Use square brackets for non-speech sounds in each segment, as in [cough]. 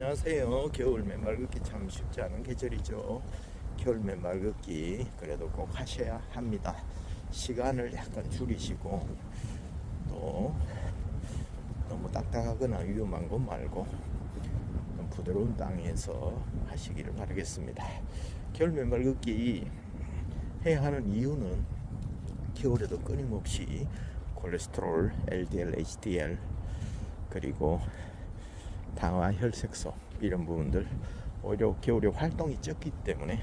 안녕하세요. 겨울 맨발 걷기 참 쉽지 않은 계절이죠. 겨울 맨발 걷기 그래도 꼭 하셔야 합니다. 시간을 약간 줄이시고 또 너무 딱딱하거나 위험한 것 말고 좀 부드러운 땅에서 하시기를 바라겠습니다. 겨울 맨발 걷기 해야 하는 이유는 겨울에도 끊임없이 콜레스테롤, LDL, HDL 그리고 당화 혈색소 이런 부분들 오히려 겨울에 활동이 적기 때문에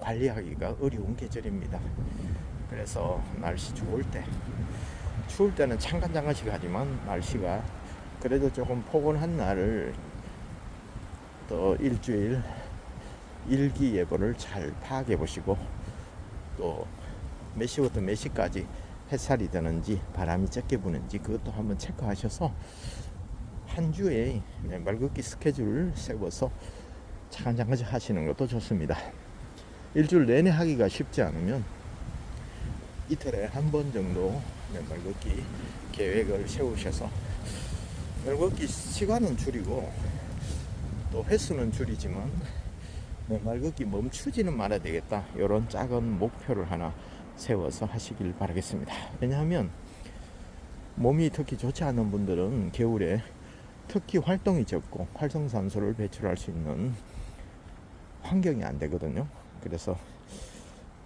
관리하기가 어려운 계절입니다. 그래서 날씨 좋을 때 추울 때는 창간장가식 하지만 날씨가 그래도 조금 포근한 날을 또 일주일 일기예보를 잘 파악해 보시고 또 몇 시부터 몇 시까지 햇살이 드는지 바람이 적게 부는지 그것도 한번 체크하셔서 한 주에 걷기 스케줄을 세워서 차근차근 하시는 것도 좋습니다. 일주일 내내 하기가 쉽지 않으면 이틀에 한 번 정도 걷기 계획을 세우셔서 걷기 시간은 줄이고 또 횟수는 줄이지만 걷기 멈추지는 말아야 되겠다. 이런 작은 목표를 하나 세워서 하시길 바라겠습니다. 왜냐하면 몸이 특히 좋지 않은 분들은 겨울에 특히 활동이 적고 활성산소를 배출할 수 있는 환경이 안 되거든요. 그래서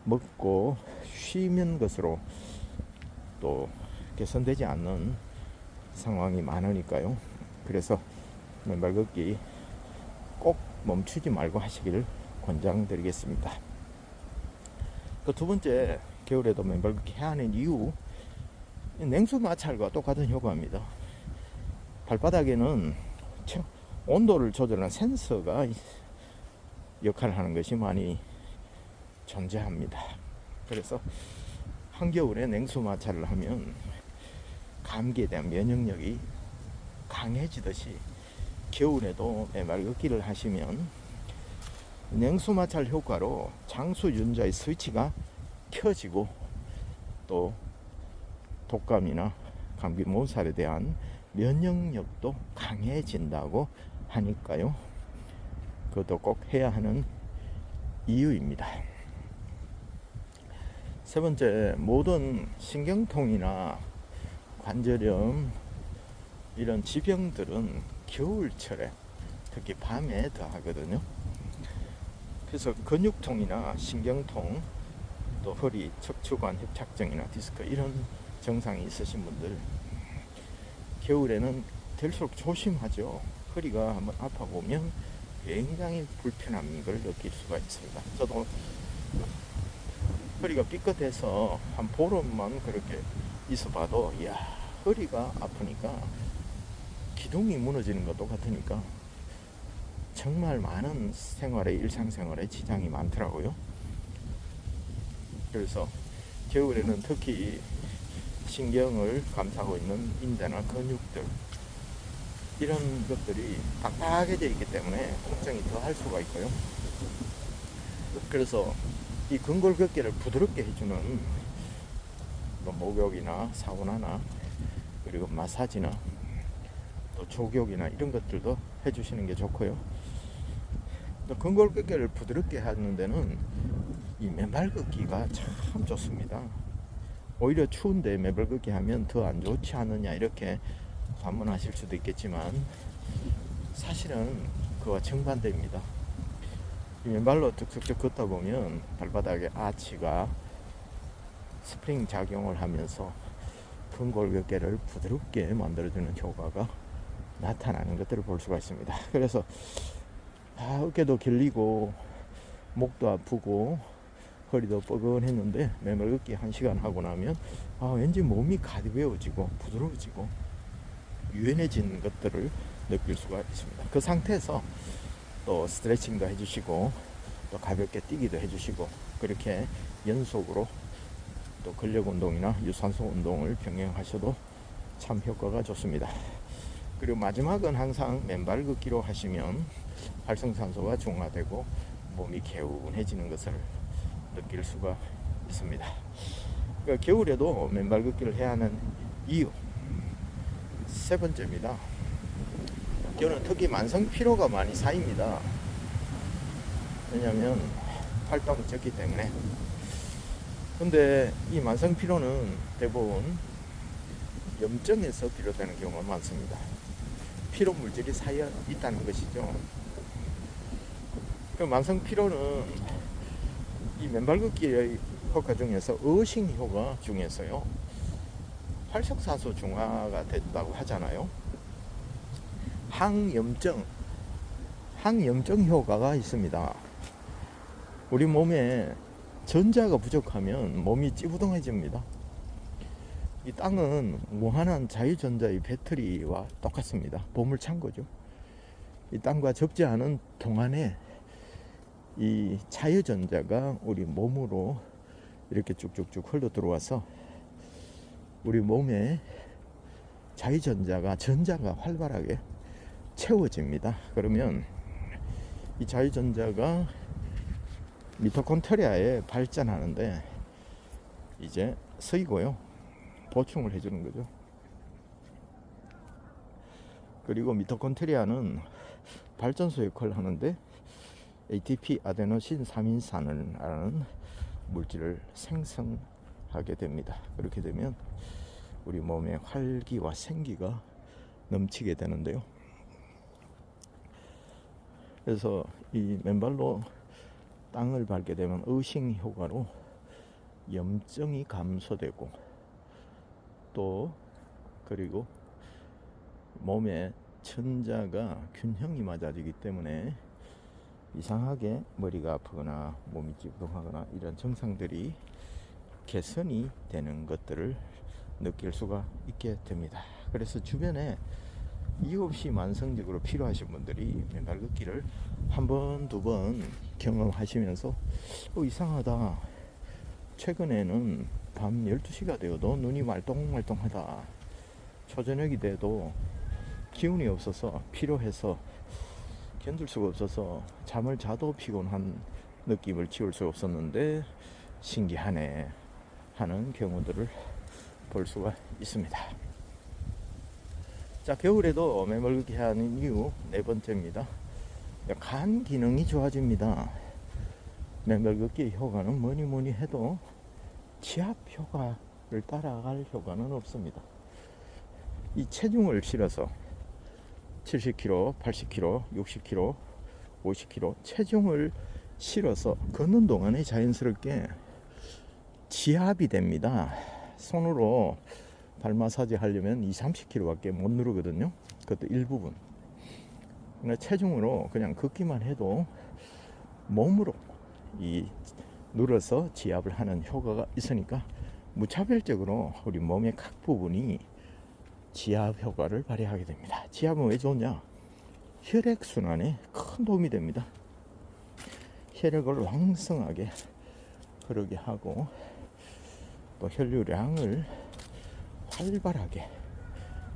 먹고 쉬는 것으로 또 개선되지 않는 상황이 많으니까요. 그래서 맨발 걷기 꼭 멈추지 말고 하시기를 권장드리겠습니다. 그 두 번째 겨울에도 맨발 걷기 해야 하는 이유 냉수 마찰과 똑같은 효과입니다. 발바닥에는 체- 온도를 조절하는 센서가 역할을 하는 것이 많이 존재합니다. 그래서 한겨울에 냉수 마찰을 하면 감기에 대한 면역력이 강해지듯이 겨울에도 맨발 걷기를 하시면 냉수 마찰 효과로 장수 윤자의 스위치가 켜지고 또 독감이나 감기 몸살에 대한 면역력도 강해진다고 하니까요. 그것도 꼭 해야 하는 이유입니다. 세 번째, 모든 신경통이나 관절염 이런 지병들은 겨울철에 특히 밤에 더 하거든요. 그래서 근육통이나 신경통 또 허리, 척추관 협착증이나 디스크 이런 증상이 있으신 분들 겨울에는 될수록 조심하죠. 허리가 한번 아파 보면 굉장히 불편한 걸 느낄 수가 있습니다. 저도 허리가 삐끗해서 한 보름만 그렇게 있어봐도 야 허리가 아프니까 기둥이 무너지는 것도 같으니까 정말 많은 생활에 일상생활에 지장이 많더라고요. 그래서 겨울에는 특히 신경을 감싸고 있는 인대나 근육들 이런 것들이 딱딱해져 있기 때문에 걱정이 더 할 수가 있고요. 그래서 이 근골 걷기를 부드럽게 해주는 뭐 목욕이나 사우나나 그리고 마사지나 또 조격이나 이런 것들도 해주시는 게 좋고요. 또 근골 걷기를 부드럽게 하는 데는 이 맨발 걷기가 참 좋습니다. 오히려 추운데 매발 걷기 하면 더 안 좋지 않느냐 이렇게 반문하실 수도 있겠지만 사실은 그와 정반대입니다. 이 맨발로 툭툭툭 걷다 보면 발바닥에 아치가 스프링 작용을 하면서 근골격계를 부드럽게 만들어주는 효과가 나타나는 것들을 볼 수가 있습니다. [laughs] 그래서 아, 어깨도 길리고 목도 아프고 허리도 뻐근했는데 맨발 걷기 한 시간 하고 나면 아, 왠지 몸이 가벼워지고 부드러워지고 유연해진 것들을 느낄 수가 있습니다. 그 상태에서 또 스트레칭도 해주시고 또 가볍게 뛰기도 해주시고 그렇게 연속으로 또 근력 운동이나 유산소 운동을 병행하셔도 참 효과가 좋습니다. 그리고 마지막은 항상 맨발 걷기로 하시면 활성산소가 중화되고 몸이 개운해지는 것을 느낄 수가 있습니다. 그러니까 겨울에도 맨발 걷기를 해야 하는 이유 세 번째입니다. 저는 특히 만성 피로가 많이 쌓입니다. 왜냐면 활동이 적기 때문에. 근데 이 만성 피로는 대부분 염증에서 비롯되는 경우가 많습니다. 피로 물질이 쌓여 있다는 것이죠. 그 만성 피로는 이 맨발 걷기의 효과 중에서 어싱 효과 중에서요. 활성산소 중화가 된다고 하잖아요. 항염증, 항염증 효과가 있습니다. 우리 몸에 전자가 부족하면 몸이 찌부둥해집니다. 이 땅은 무한한 자유전자의 배터리와 똑같습니다. 보물 창고죠. 이 땅과 접지 않은 동안에 이 자유전자가 우리 몸으로 이렇게 쭉쭉쭉 흘러 들어와서 우리 몸에 자유전자가 전자가 활발하게 채워집니다. 그러면 이 자유전자가 미토콘트리아에 발전하는데 이제 쓰이고요. 보충을 해주는 거죠. 그리고 미토콘트리아는 발전소 역할을 하는데 ATP 아데노신 3인산을 라는 물질을 생성하게 됩니다. 그렇게 되면 우리 몸에 활기와 생기가 넘치게 되는데요. 그래서 이 맨발로 땅을 밟게 되면 의식 효과로 염증이 감소되고 또 그리고 몸에 천자가 균형이 맞아지기 때문에 이상하게 머리가 아프거나 몸이 찌뿌둥하거나 이런 증상들이 개선이 되는 것들을 느낄 수가 있게 됩니다. 그래서 주변에 이유 없이 만성적으로 필요하신 분들이 맨발 걷기를 한 번, 두 번 경험하시면서 어, 이상하다. 최근에는 밤 12시가 되어도 눈이 말똥말똥하다. 초저녁이 돼도 기운이 없어서 필요해서 견딜 수가 없어서 잠을 자도 피곤한 느낌을 지울 수 없었는데 신기하네 하는 경우들을 볼 수가 있습니다. 자, 겨울에도 매몰기 하는 이유 네 번째입니다. 간 기능이 좋아집니다. 걷기 효과는 뭐니 뭐니 해도 지압 효과를 따라갈 효과는 없습니다. 이 체중을 실어서 70kg, 80kg, 60kg, 50kg 체중을 실어서 걷는 동안에 자연스럽게 지압이 됩니다. 손으로 발 마사지 하려면 2, 30kg밖에 못 누르거든요. 그것도 일부분. 그러나 체중으로 그냥 걷기만 해도 몸으로 이 눌러서 지압을 하는 효과가 있으니까 무차별적으로 우리 몸의 각 부분이 지압 효과를 발휘하게 됩니다. 지압은 왜 좋냐? 혈액 순환에 큰 도움이 됩니다. 혈액을 왕성하게 흐르게 하고 또 혈류량을 활발하게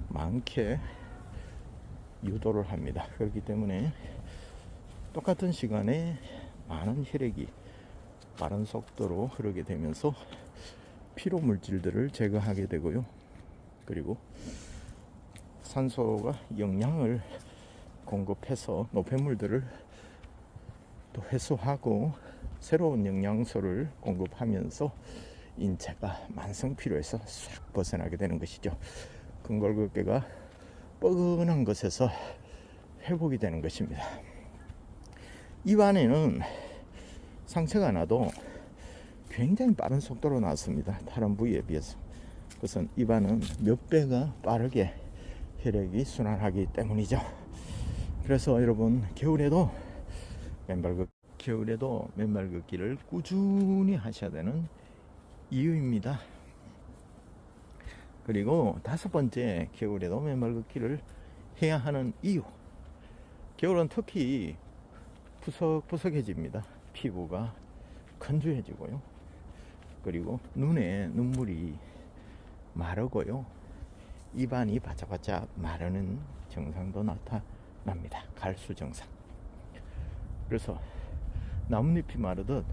많게 유도를 합니다. 그렇기 때문에 똑같은 시간에 많은 혈액이 빠른 속도로 흐르게 되면서 피로 물질들을 제거하게 되고요. 그리고 산소가 영양을 공급해서 노폐물들을 또 해소하고 새로운 영양소를 공급하면서 인체가 만성 피로에서 싹 벗어나게 되는 것이죠. 근골격계가 뻐근한 것에서 회복이 되는 것입니다. 입안에는 상처가 나도 굉장히 빠른 속도로 나왔습니다. 다른 부위에 비해서. 그것은 입안은 몇 배가 빠르게 혈액이 순환하기 때문이죠. 그래서 여러분 겨울에도 맨발 걷 겨울에도 맨발 걷기를 꾸준히 하셔야 되는 이유입니다. 그리고 다섯 번째 겨울에도 맨발 걷기를 해야 하는 이유. 겨울은 특히 푸석푸석해집니다. 피부가 건조해지고요. 그리고 눈에 눈물이 마르고요. 입안이 바짝바짝 마르는 증상도 나타납니다. 갈수 증상. 그래서 나뭇잎이 마르듯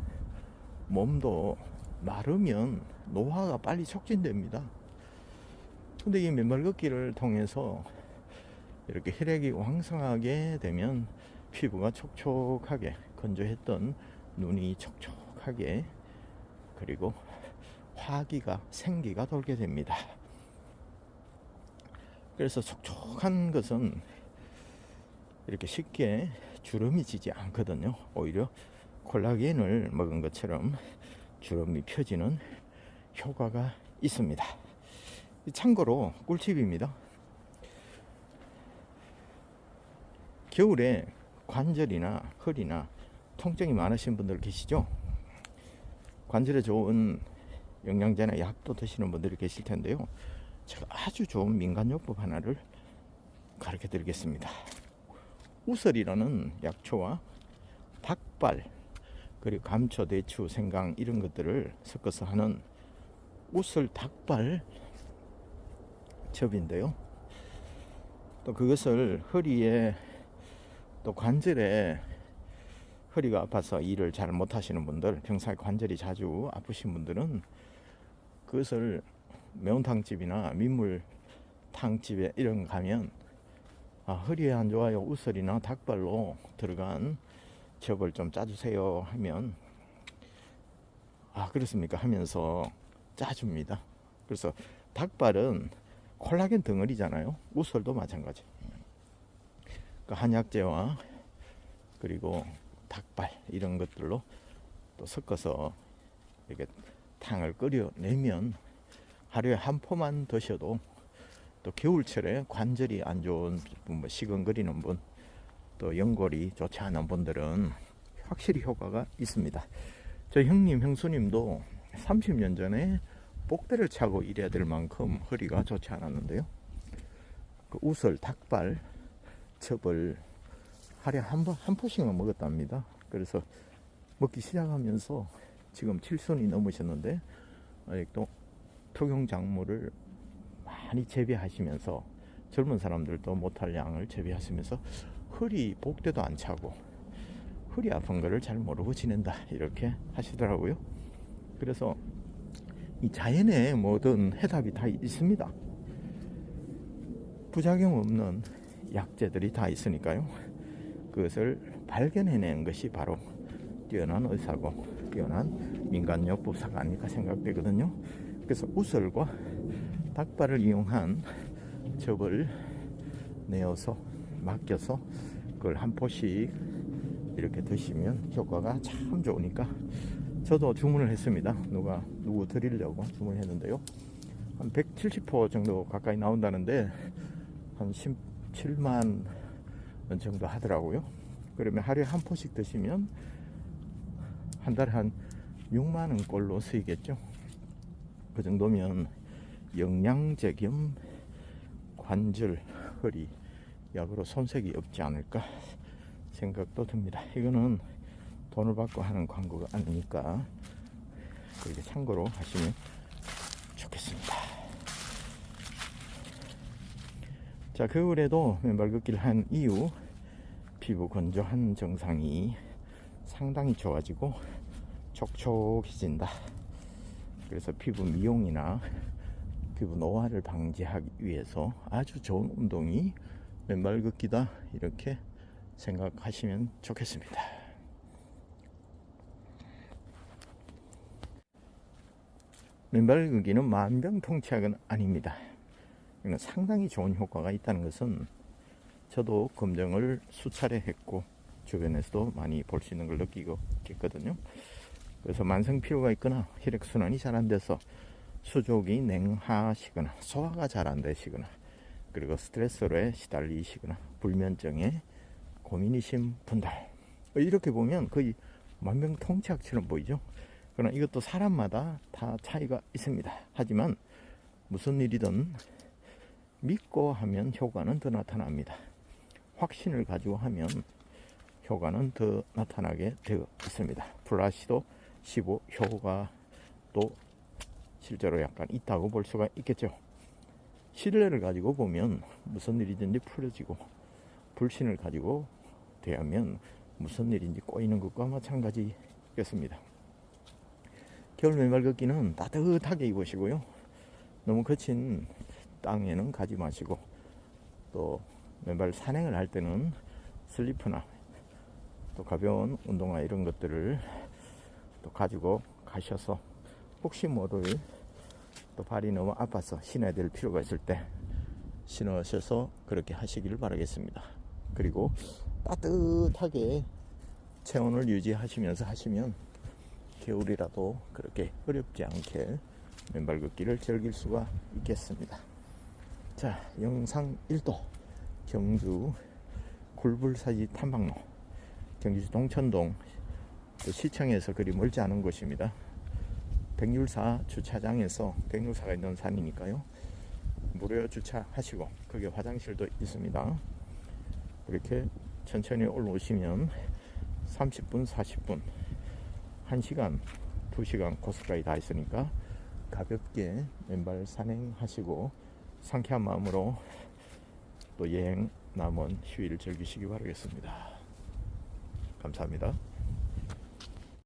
몸도 마르면 노화가 빨리 촉진됩니다. 근데 이 맨발 걷기를 통해서 이렇게 혈액이 왕성하게 되면 피부가 촉촉하게 건조했던 눈이 촉촉하게 그리고 화기가 생기가 돌게 됩니다. 그래서 촉촉한 것은 이렇게 쉽게 주름이 지지 않거든요. 오히려 콜라겐을 먹은 것처럼 주름이 펴지는 효과가 있습니다. 참고로 꿀팁입니다. 겨울에 관절이나 허리나 통증이 많으신 분들 계시죠? 관절에 좋은 영양제나 약도 드시는 분들이 계실 텐데요. 제가 아주 좋은 민간요법 하나를 가르쳐 드리겠습니다. 우설이라는 약초와 닭발, 그리고 감초, 대추, 생강 이런 것들을 섞어서 하는 우설 닭발 접인데요. 또 그것을 허리에 또 관절에 허리가 아파서 일을 잘 못하시는 분들, 평소에 관절이 자주 아프신 분들은 그것을 매운탕집이나 민물탕집에 이런 거 가면 아, 허리에 안 좋아요. 우설이나 닭발로 들어간 접을 좀 짜주세요 하면 아 그렇습니까 하면서 짜줍니다. 그래서 닭발은 콜라겐 덩어리잖아요. 우설도 마찬가지. 그 한약재와 그리고 닭발 이런 것들로 또 섞어서 이렇게 탕을 끓여내면 하루에 한 포만 드셔도 또 겨울철에 관절이 안 좋은 분, 뭐 시근거리는 분, 또 연골이 좋지 않은 분들은 확실히 효과가 있습니다. 저 형님, 형수님도 30년 전에 복대를 차고 일해야 될 만큼 허리가 좋지 않았는데요. 그 우설, 닭발, 첩을 하루에 한, 번, 한 포씩만 먹었답니다. 그래서 먹기 시작하면서 지금 7순이 넘으셨는데 아직도 토경 작물을 많이 재배하시면서 젊은 사람들도 못할 양을 재배하시면서 허리 복대도 안 차고 허리 아픈 거를 잘 모르고 지낸다 이렇게 하시더라고요. 그래서 이 자연에 모든 해답이 다 있습니다. 부작용 없는 약재들이 다 있으니까요. 그것을 발견해낸 것이 바로 뛰어난 의사고 뛰어난 민간요법사가 아닐까 생각되거든요. 그래서 우설과 닭발을 이용한 접을 내어서 맡겨서 그걸 한 포씩 이렇게 드시면 효과가 참 좋으니까 저도 주문을 했습니다. 누가 누구 드리려고 주문했는데요. 한 170포 정도 가까이 나온다는데 한 17만 원 정도 하더라고요. 그러면 하루에 한 포씩 드시면 한 달에 한 6만 원꼴로 쓰이겠죠. 그 정도면 영양제 겸 관절, 허리 약으로 손색이 없지 않을까 생각도 듭니다. 이거는 돈을 받고 하는 광고가 아니니까 그렇게 참고로 하시면 좋겠습니다. 자, 겨울에도 맨발 걷기를 한 이후 피부 건조한 증상이 상당히 좋아지고 촉촉해진다. 그래서 피부 미용이나 피부 노화를 방지하기 위해서 아주 좋은 운동이 맨발 걷기다 이렇게 생각하시면 좋겠습니다. 맨발 걷기는 만병통치약은 아닙니다. 이는 상당히 좋은 효과가 있다는 것은 저도 검정을 수차례 했고 주변에서도 많이 볼 수 있는 걸 느끼고 있거든요. 그래서 만성 피로가 있거나 혈액 순환이 잘 안 돼서 수족이 냉하시거나 소화가 잘 안 되시거나 그리고 스트레스로에 시달리시거나 불면증에 고민이신 분들 이렇게 보면 거의 만병통치약처럼 보이죠. 그러나 이것도 사람마다 다 차이가 있습니다. 하지만 무슨 일이든 믿고 하면 효과는 더 나타납니다. 확신을 가지고 하면 효과는 더 나타나게 되어 있습니다. 플라시도 15 효과도 실제로 약간 있다고 볼 수가 있겠죠. 신뢰를 가지고 보면 무슨 일이든지 풀어지고 불신을 가지고 대하면 무슨 일인지 꼬이는 것과 마찬가지겠습니다. 겨울 맨발 걷기는 따뜻하게 입으시고요. 너무 거친 땅에는 가지 마시고 또 맨발 산행을 할 때는 슬리퍼나 또 가벼운 운동화 이런 것들을 또 가지고 가셔서 혹시 모를 또 발이 너무 아파서 신어야 될 필요가 있을 때 신으셔서 그렇게 하시길 바라겠습니다. 그리고 따뜻하게 체온을 유지하시면서 하시면 겨울이라도 그렇게 어렵지 않게 맨발 걷기를 즐길 수가 있겠습니다. 자, 영상 1도 경주 굴불사지 탐방로 경기시 동천동 그 시청에서 그리 멀지 않은 곳입니다. 백률사 주차장에서 백률사가 있는 산이니까요. 무료 주차하시고 거기 화장실도 있습니다. 이렇게 천천히 올라오시면 30분, 40분, 1시간, 2시간 코스까지 다 있으니까 가볍게 맨발 산행하시고 상쾌한 마음으로 또 여행 남은 휴일을 즐기시기 바라겠습니다. 감사합니다.